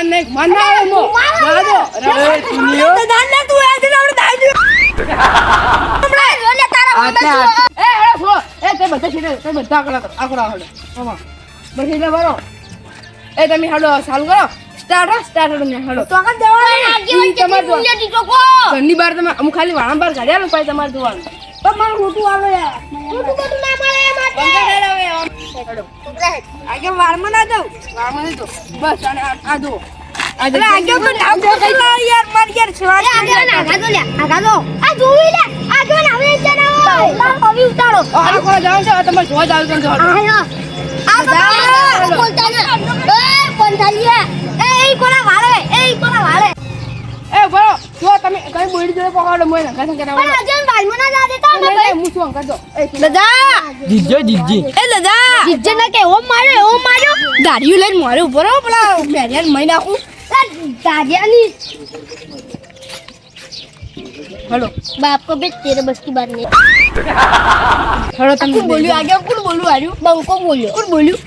મન નહીં, મન ના આવે મો. જવા દો. એ ટીનીઓ. તો દાન લે તું એથી આપણે ધાર્યું હમણાં ઓલે તારા આટલે. એ હેડો છો. એ તે બધા છેડે, તે બધા આકડા આકડા હેડો. આમાં. બસ એટલે બરો. એ તમે હેડો ચાલુ કરો સ્ટાર્ટ સ્ટાર્ટ હેડો ન્યા તો આગળ દેવાનું તમારે મૂલ્ય દીધો કો ઘરની બહાર તમે અમુક ખાલી વાળા બહાર કાઢ્યા ને પછી તમારે જોવાનું પણ મારું આવે યાર ના મળે માટે હેડો. આગે ના જાઉં? વાળમાં નહીં જાઉં. બસ અને આ જુઓ. આગળ આગળ પંથાલી એ કોના વાળે? એ કોના વાળે? એ બરો જો તમે કઈ બોડી જોડે પકડો મોય નંગા સંગે ના બોલો અજન વાલમો ના જા દેતા અમે ભાઈ હું શું અંકર દો દાદા! જીજે જીજી. એ દાદા! જીજે ના કે ઓમ માર્યો ઓમ માર્યો. ગાડીઓ લઈને મારે ઉપર હો પેલા બેરિયર મઈ નાખું. દાદિયાની હલો. બાપ કો બેટ તેરે બસ કી બાત નહીં હલો તમે બોલ્યું આગે કોણ બોલ્યું આર્યું? બહુ બોલ્યો? કોણ બોલ્યું?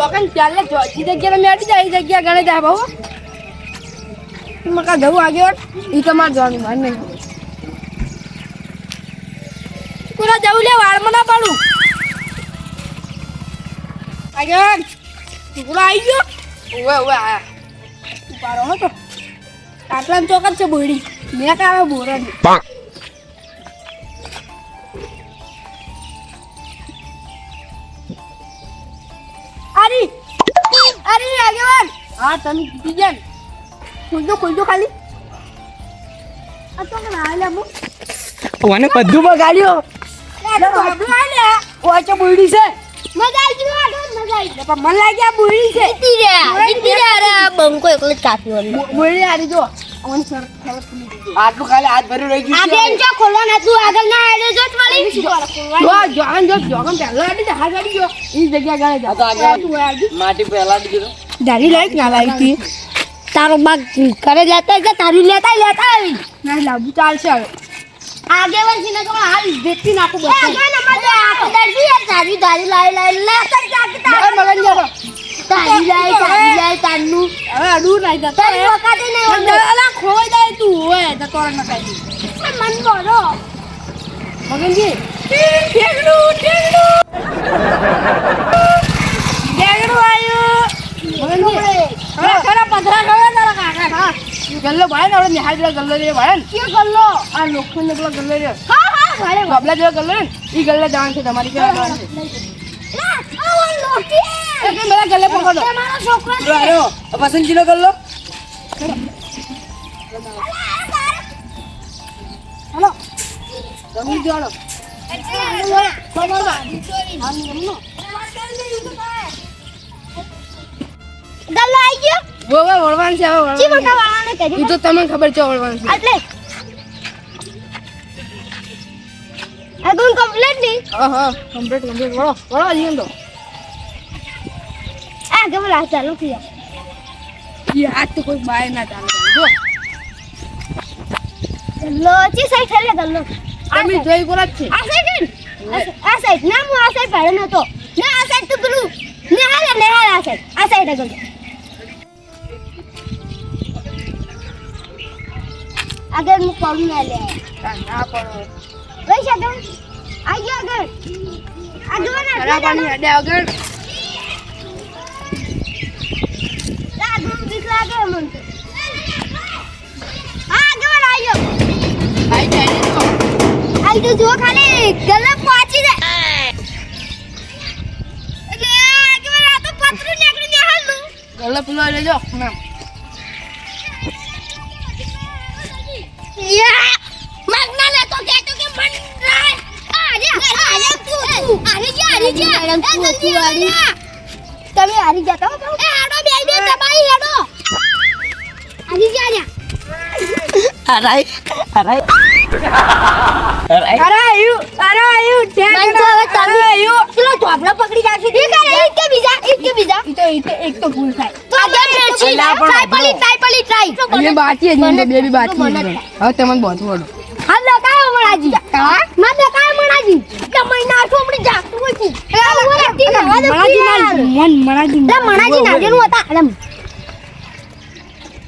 તો કઈ ચાલે ઈ જગ્યા મેં અડી જાય, ઈ જગ્યા ગણે જાય, બહુ. મકા જવું આગે ઈ તમારે જવાનું, માર નહીં. પૂરા જવું લે, વાળમાં ના પાડું. આગળ ટુકડો આવી ગયો. ઓવે ઓવે આયા. ઉપાડો હતો આટલા ચોકર છે બોડી મેં કાવે બોરાની હા તમે જીતી ગયા ને? ખુલજો ખુલજો ખાલી. આ તો કે ના લાબુ ઓને બધું બગાડ્યો. ઓચો બુડી છે. મજા લાગ્યા બુડી છે. જીતી રહ્યા જીતી રહ્યા અરે ખાલી હાથ ભરી રહી ગયું આ તું આગળ ના આડે જો વળી. જો પહેલા આડી ગયો. ઈ જગ્યા ગાળે જા આગળ માટી પહેલા ગયો. દાદી લાઈક ના લાઈકી તારો બાગ કરે લેતા કે તારી લેતા લેતા આવી ના લાબુ ચાલશે હવે. આગે વર્ષી ને કોણ હાલ દેખતી નાખું બસ આગે ને તારી દારી લાઈ લાઈ લે કર જાકી તારે મલન જાવ તારી લાઈ તારી લાઈ તારનું. હવે અડું નહીં જતો તારી વખતે નહીં અલા ખોઈ જાય તું હોય તો તોરણમાં કાઈ મન બોલો. મગનજી. ઠેકડું ઠેકડું. ઠેકડું આવ્યું ગલ્લો ભાઈ ને આપણે નિહાળ જેવો ગલ્લો રે ભાઈ કે ગલ્લો આ લોખંડ પેલો ગલ્લો રે હા હા ભાઈ ગબલા જેવા ગલ્લો રે ઈ ગલ્લે જવાનું છે તમારી કેવા જવાનું છે ના બધા ગલ્લે પકડો છોકરો છે આવ્યો પસંદગીનો કર લો હાલો જમી જોડો ગલ્લો આવી ગયો? વો વો વળવાનું છે હવે ચી વળવાનું વાળાને છે. કહેજો તો તમને ખબર છે વળવાન છે. એટલે આગળ કમ્પ્લીટની હા હા કમ્પ્લીટ કમ્પ્લીટ વળો વળો જીવન તો. આ ગમે આ ચાલુ થયા. ઈ આજ તો કોઈ બાય ના ચાલે. જો. ગલ્લો ચી સાઈડ હેલે ગલ્લો તમે જોઈ બોલા છે. આ સાઈડ આ. સાઈડ ના હું આ સાઈડ ન નતો. ના આ સાઈડ તો પેલું. નિહાલ નિહાલ આ સાઈડ આ સાઈડ આગળ. આગળ હું પગ ના લે. ના ના કઈ વઈ શકે આ ગયો આગળ. આગળ ના પાણી અડે આગળ. આગળ બીક લાગે મને તો. હા આગળ આવ્યો આઈ જાય તો આઈ તો જો ખાલી ગલે પહોંચી જાય. એટલે આગળ આ તો પતરું નીકળી ને હાલનું ગલ્લો પેલો લેજો ના મગના લે તો કે તો કે મન રાય આરે આરે તું તું આરે જા એ આરે તમે આરી જતા હો એ આડો બે બે દબાઈ હેડો. આરી જા અરાય અરાય અરે આયુ અરે આયુ તો હવે તમે પકડી રાખી દે કરે એક કે બીજા એક કે બીજા. તો એક તો ભૂલ થાય. અલા, પણ પલી ટ્રાય પલી ટ્રાય અમે બાકી જ મને- બાકી હવે તમને બોધું વળો હા? લગાયો મણાજી હા માં લગાયો મણાજી કે મહિના છોમડી જાગતું હતી એ ઓર એકટી નવા દો મણાજી ના મન મણાજી લે મણાજી નાજેનું હતા. એમ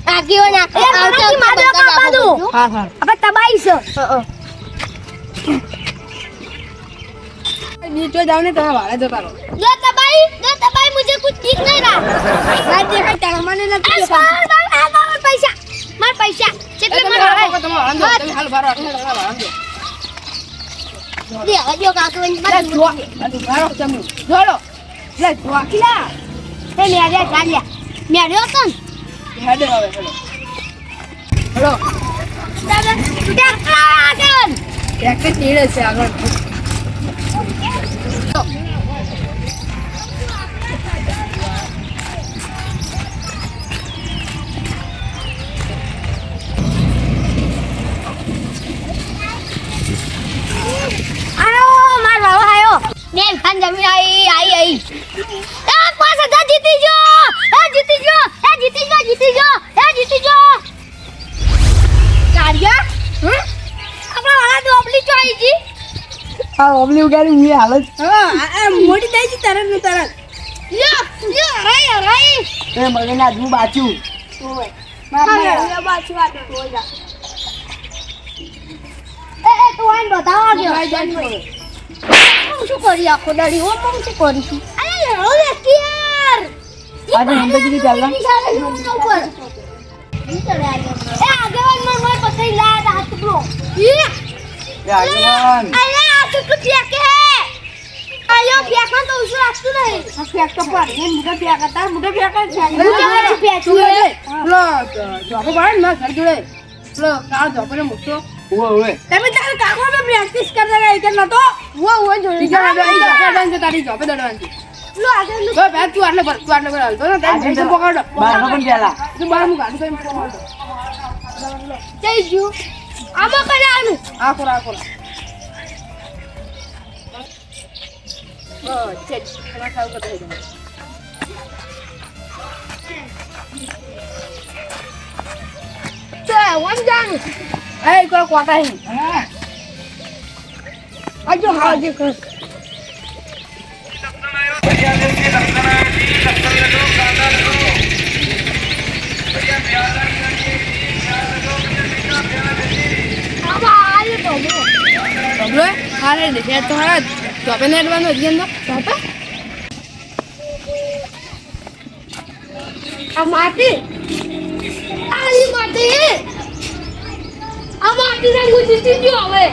આગીઓ ના એ મણાજી કાપા દો. હા હા. આપણે તબાઈ છે. નીચે જાવ ને તમે વાળે જતા રહો. જો તબાઈ જો તબાઈ. હજો કાકો લે, જો, આ તું વાળો ચમનું. જોડો. લે, જો, આખીલા. એ મેર્યા ચાલ્યા મેર્યો તો ને હવે, હેડે. છે આગળ આ ઓબલી ઉગાડી હું હાલ જ. હા મોટી થઈ ગઈ તરત ને તરત યો યો રાઈ રાઈ. એ મગન આજનું બાચું. એ એ તું આઈને બતાવવા ગયો. હું શું કરી આખો દાડી? હું હું શું કરી છું? અરે લેડો લેતી યાર આજે હંબેજી ચાલવા એ આગેવાનમાં પકડી લાયા હાથ ટુકડો એ આગેવાન અરે ટુકડો ફેંકે આયો ફેંકવા તો ઉછળ રાખતું નહીં. ફેંક તો પર એ મુઢે ફેંક હતા મુઢે ફેંક છે. છું ફેંકું? તું એ પેલો જોકો બાળ ને ઘર જોડે. પેલો કાળો જોકો ને મોટો ઉવે ઉવે. તમે તારે કાકો ને પ્રેક્ટિસ કરતા રહ્યા કે જોડે ઠીક છે. હવે અહીં જોકો દઈને તારી જોપે દડવાની લો આગળ જો બે તું આટલે ભર તું આટલે ભર હાલતો ને તારી પકડો. બારનો પણ પેલા તું બાર હું ગાડી કરીને પકડો જઈ ગયું આમાં કરાવાનું આ ખોરા આ ખોરા બસ છે જ. તમારે ખાવું કરતા રહી જાઓ. તો વન જાનું એ કોઈ કોટા હી આજો હા જે કર આમાં આવ્યો તો બો બબલો હારે દેખે તો હારા જોપે ને એડવાનો હજી અંદર જોપે આ માટી આલી માટી આ માટી હું જીતી ગયો હવે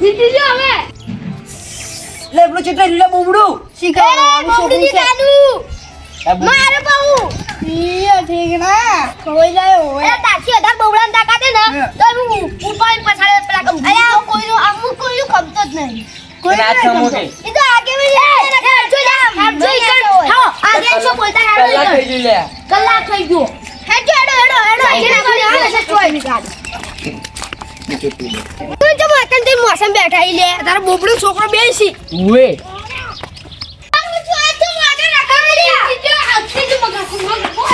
જીતી ગયો હવે લે પેલો ચેટલા લીલા બોબડું એ બબડી બોબડું. મારે બહુ ઈ ઠીક ના? ખોઈ જાય એ તાછી અઢાર બબડાને તાકાત હે ને તો હું ઉપાડીને પછાડે પેલા કમ અરે આ કોઈનો અમુક કોઈનું ખમતો જ નહીં. તને હાથ ખમો કે? એ તો આગે મે જો જા જો ઈકન હા આગે છો બોલતા કલાક હેડો થઈ ગઈ લે. કલાક થઈ ગયો. હેડો હેડો હેડો. હેડો કરી આવે છે ચોઈ નીકાળ તું જો માતન તે મોસમ બેઠા ઈ લે. તારા બોબડો છોકરો બેસી. ઉવે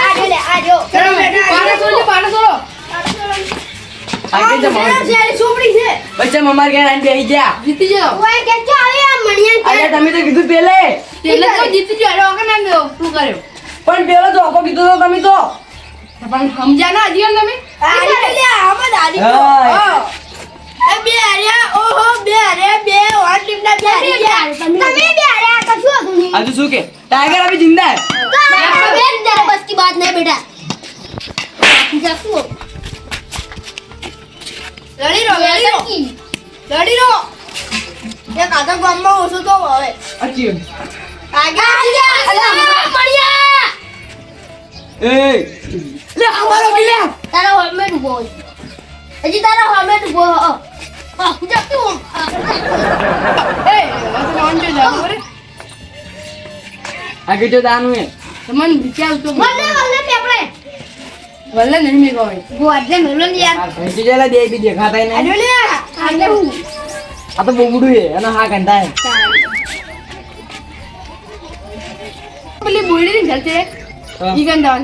આગે લે આજો પાડે સોજો પાડે સોજો આગે જ મારી છોપડી છે ના શું પણ પેલો તો ઓકો કીધું તો તમે તો. પણ સમજ્યા ના જીવન તમે શું કે? ટાઈગર અભી જિંદા. બસ કી બાત નહીં બેટા શું? રડી રો રડી રો રડી રો એ કાકા ગામમાં ઓછું તો હવે. અચી મળ્યા એ. લે અમારો ગિલે તારા હોમે ડૂબો હજી તારા હોમે ડૂબો હો. જા તું દાનું હે વિચાર તો મને મને વલ્લે નહીં મેગવાય ગો આજે મેલો ને યાર. થઈ જલા દે બી દેખાતા નહીં. અરે લે. આજે આ તો બોગડું હે. અને હા કંતા હે પેલી બોડી ની જલતે ઈ ગંદા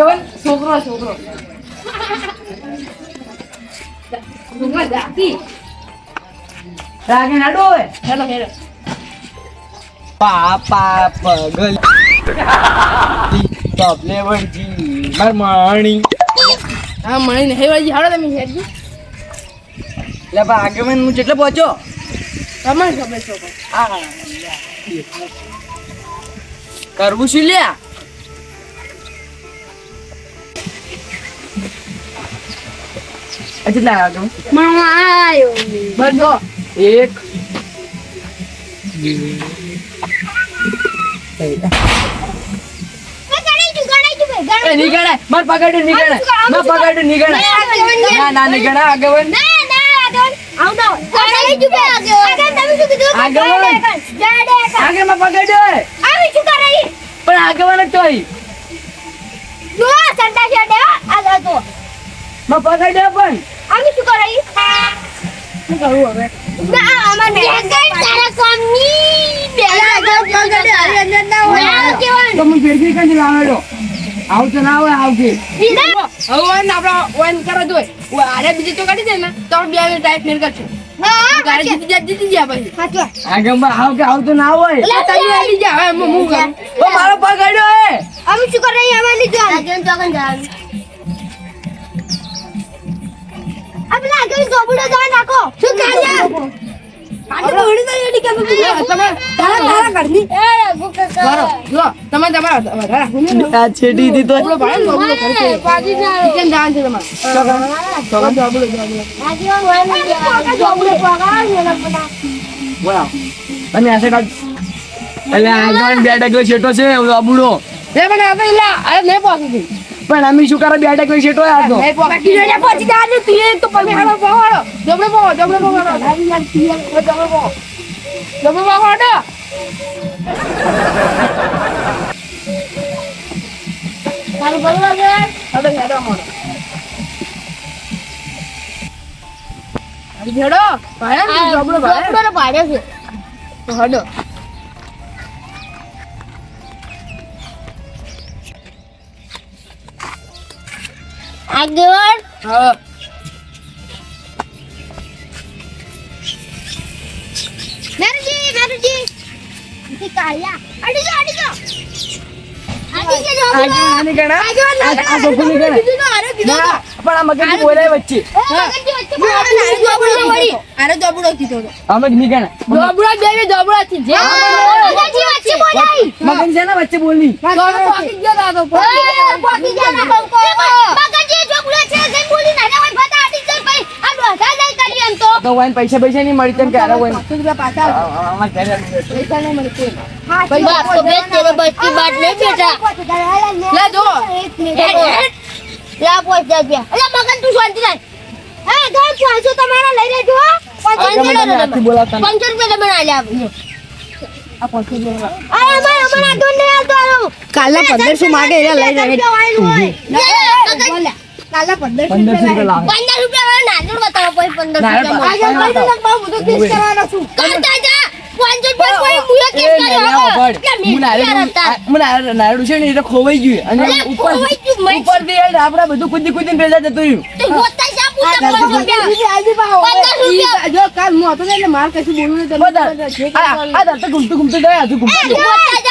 વાસ છોકરો છોકરો. રાગે નાડો હે હેલો હેલો. પાપા પગલ. તબલે માર માણી. હા મણી નહીં વાજી હાલો તમે હેડજી. લે બા હું કેટલે પહોંચ્યો તમારે ખબર આ કરવું શું લ્યા? કેટલા મામા બધો એક. માર માર ના ના નહીં ગણાય આગેવાન ના ના આગળ પણ જ તોય જો સંતા છેડે આગળ તો માં પકડ પણ. આવી શું કરાઈ શું કરવું હવે? ના આમાં નહીં તારા કોમની બેલા આગળ પકડ અંદર ના હોય. તો હું ભેગી કરી લાવેલો આવ તો ના હોય આવજે હવે વાન આપડે વાન કરો દોય આરે બીજી તો કાઢી દે ને. તો બે ટાઈપ ફેર કરશું. હા ગાડી જીતી જા જીતી ગયા પછી. આવ કે આવ તો ના હોય. તમે આવી જા હવે હું હું કરું? ઓ મારો પગડ્યો હે અમે શું આમાં તો આગળ જાવ આપણે આગળ જોબડો જવા નાખો. શું કાઢ્યા આપણે ઉડી તો એડી કે તમે તારા તારા ઘરની. એ બરો જો તમે તમારા વધારે આ છેડી દી આપણો ભાઈ નો આપણો પાજી જાય કિચન જવાનું છે તમારે? તો તો આપણો જવાનું આગળ હોય ને જોબડો પગાર ને લપડા બોલાવ અને આસે કાઢ એટલે આગળ બે ડગલો છેટો છે અબુડો. એ મને આવે ઇલા અરે નહીં પહોંચી ગઈ પણ અમે શું કરે બે ડગલો છેટો આ તો. નહીં પહોંચી ગઈ પહોંચી જા ને તું હાલો પહોંચો જબડે પહોંચો જબડે પહોંચો જબડે પહોંચો જબડે પહોંચો મારું બરોબર છે હવે હેડો મોડો હેડો. ભાઈ જબડો ભાઈ જોબડો પાડ્યો છે. તો હેડો નહીં ગણા? જબડો બે જબડો. થી જે મગજની વચ્ચે બોલાઈ મગન છે ને વચ્ચે બોલી તો. વાઈન પૈસા પૈસા નહીં મળી તને ક્યારે વાઈન કાલે પંદરસો માગે લઈ જાય કાલે પંદરસો રૂપિયા લાવે. પંદર રૂપિયા નાનું બતાવો પછી પંદર રૂપિયા છું. કરતા જા. નારડું છે ને એ તો ખોવાઈ ગયું. અને ઉપર ઉપરથી આપડા બધું કુદી કુદી પેલા જતું રહ્યું. માર કશું બોલવું ઘૂમતું ઘૂમતું ગયા હજુ ઘૂમતું